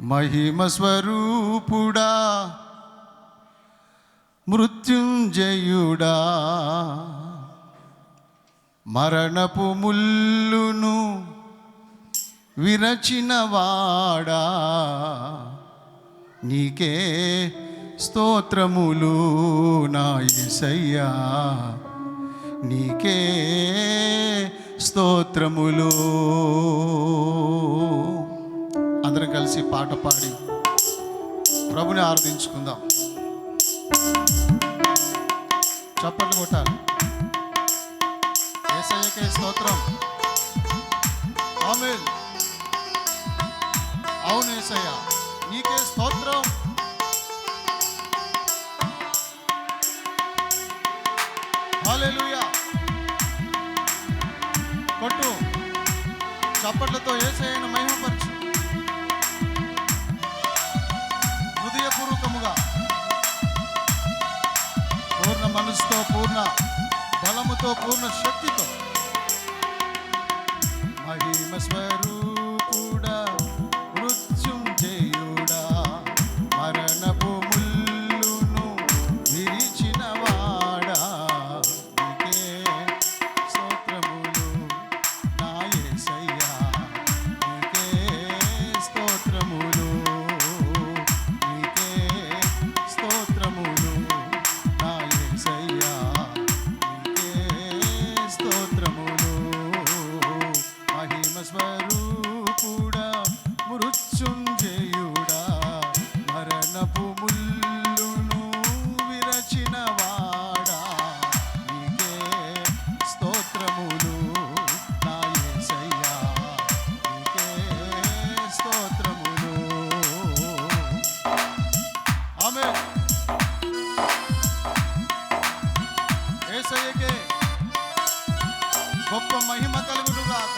మహిమ స్వరూపుడా మృత్యుంజయుడా. మరణపు ముల్లును విరచినవాడా నీకే స్తోత్రములు నా నీకే స్తోత్రములు. అందరం కలిసి పాట పాడి ప్రభుని ఆరాధించుకుందాం. చప్పట్లు కొట్టాలి. ఏసయ్యకే స్తోత్రం. ఆమెన్. అవును ఏసయ్య నీకే స్తోత్రం. కొట్టు. చప్పట్లతో ఏసయ్యను మహిమపరచు. गुण शक्ति तो महिम स्वरूप ఏసయ్యకే గొప్ప మహిమ కలుగునుగాక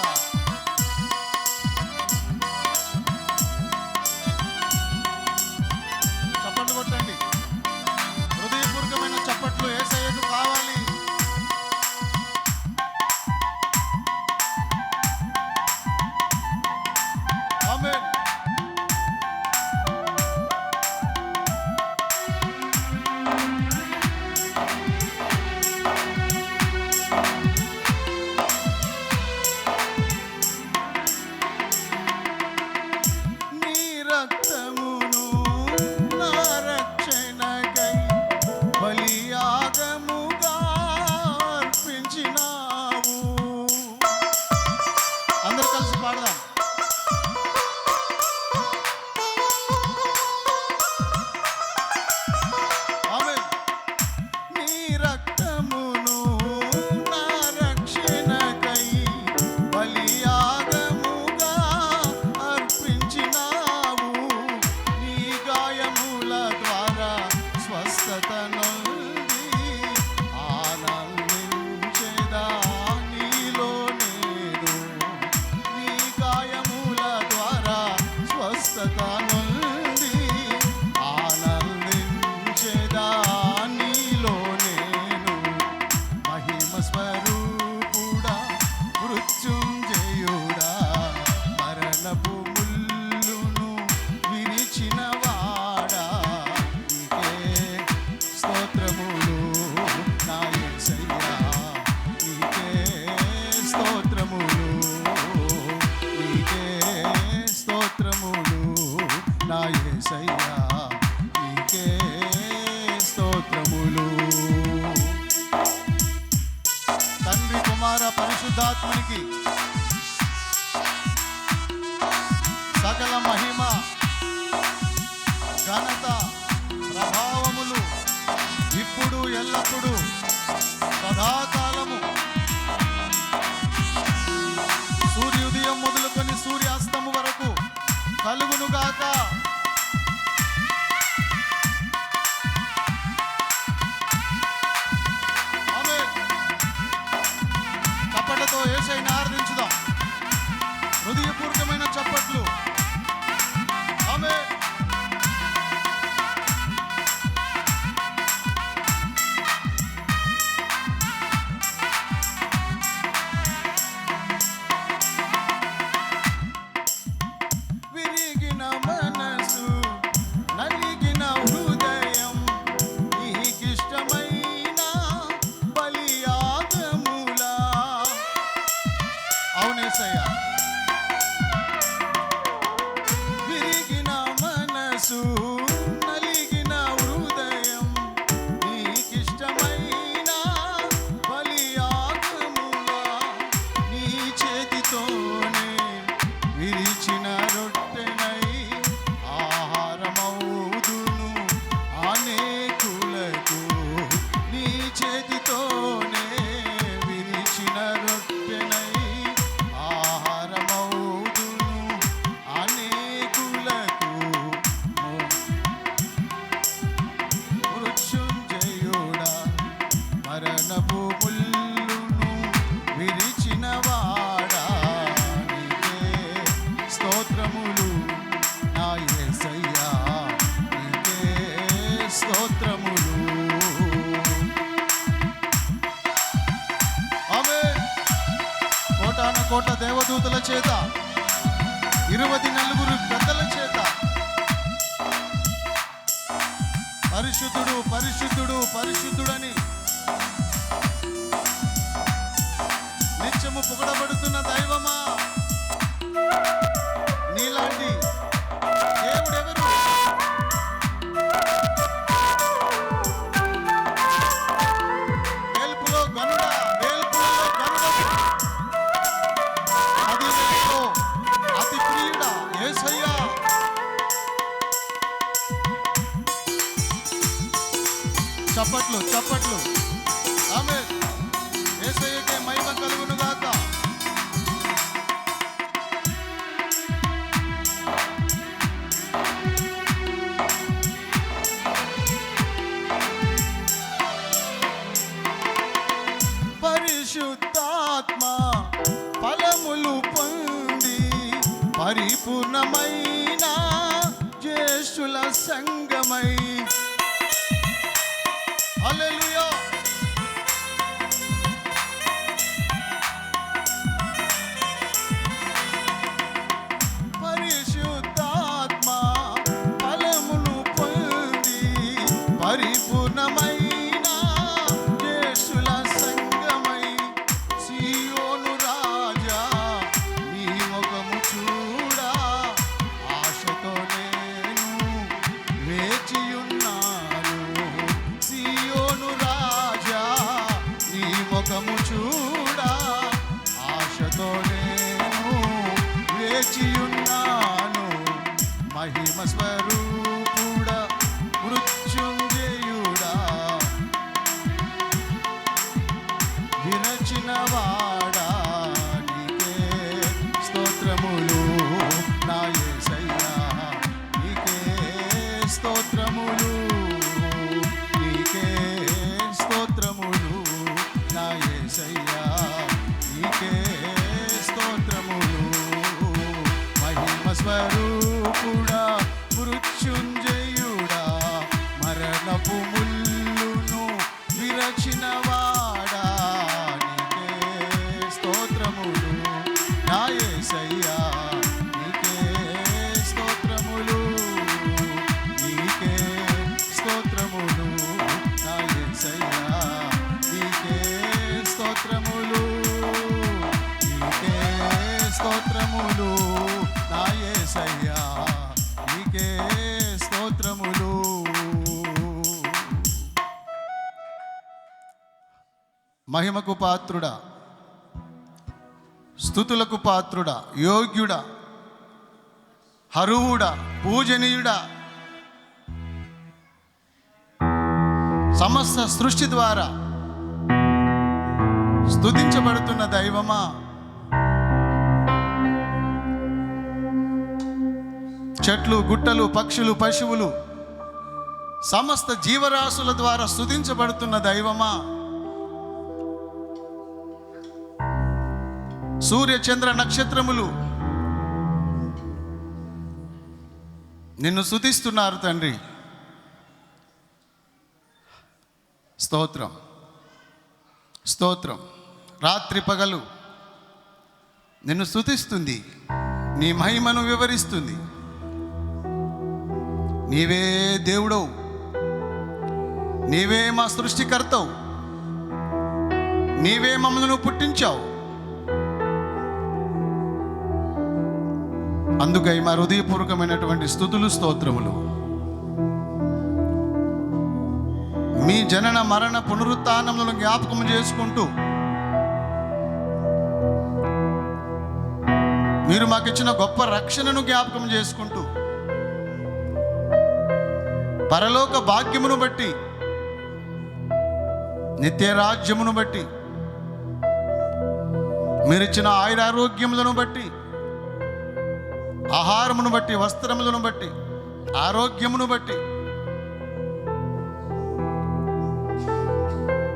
స్తోత్రములు. నా ఏసయ్యా స్తోత్రములు. అవే కోటాన కోట దేవదూతల చేత ఇరవై నలుగురు పెద్దల చేత. పరిశుద్ధుడు పరిశుద్ధుడు పరిశుద్ధుడని నిత్యము పొగడబడుతున్న దైవ చప్పట్లు చప్పట్లు మహిమ మృత్యుంజయుడా. మరణపు ముల్లును విరచిన మహిమకు పాత్రుడా స్థుతులకు పాత్రుడా యోగ్యుడా హరువుడా పూజనీయుడా. సమస్త సృష్టి ద్వారా స్థుతించబడుతున్న దైవమా? చెట్లు గుట్టలు పక్షులు పశువులు సమస్త జీవరాశుల ద్వారా స్థుతించబడుతున్న దైవమా? సూర్య చంద్ర నక్షత్రములు. నిన్ను స్తుతిస్తున్నారు తండ్రి. స్తోత్రం. స్తోత్రం. రాత్రి పగలు నిన్ను స్తుతిస్తుంది. నీ మహిమను వివరిస్తుంది. నీవే దేవుడవు. నీవే మా సృష్టికర్తవు. నీవే మమ్మల్ని పుట్టించావు. అందుకై మా హృదయపూర్వకమైనటువంటి స్థుతులు స్తోత్రములు. మీ జనన మరణ పునరుత్నములను జ్ఞాపకం చేసుకుంటూ మీరు మాకు ఇచ్చిన గొప్ప రక్షణను జ్ఞాపకం చేసుకుంటూ పరలోక భాగ్యమును బట్టి నిత్య రాజ్యమును బట్టి మీరిచ్చిన ఆయురారోగ్యములను బట్టి ఆహారమును బట్టి వస్త్రములను బట్టి ఆరోగ్యమును బట్టి.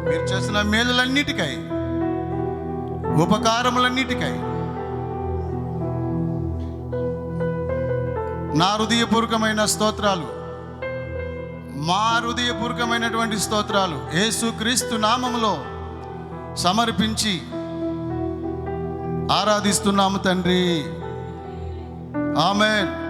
మీరు చేసిన మేలులన్నిటికై ఉపకారములన్నిటికై నా హృదయపూర్వకమైన స్తోత్రాలు మా హృదయపూర్వకమైనటువంటి స్తోత్రాలు యేసుక్రీస్తు నామములో సమర్పించి ఆరాధిస్తున్నాము తండ్రి. ఆమెన్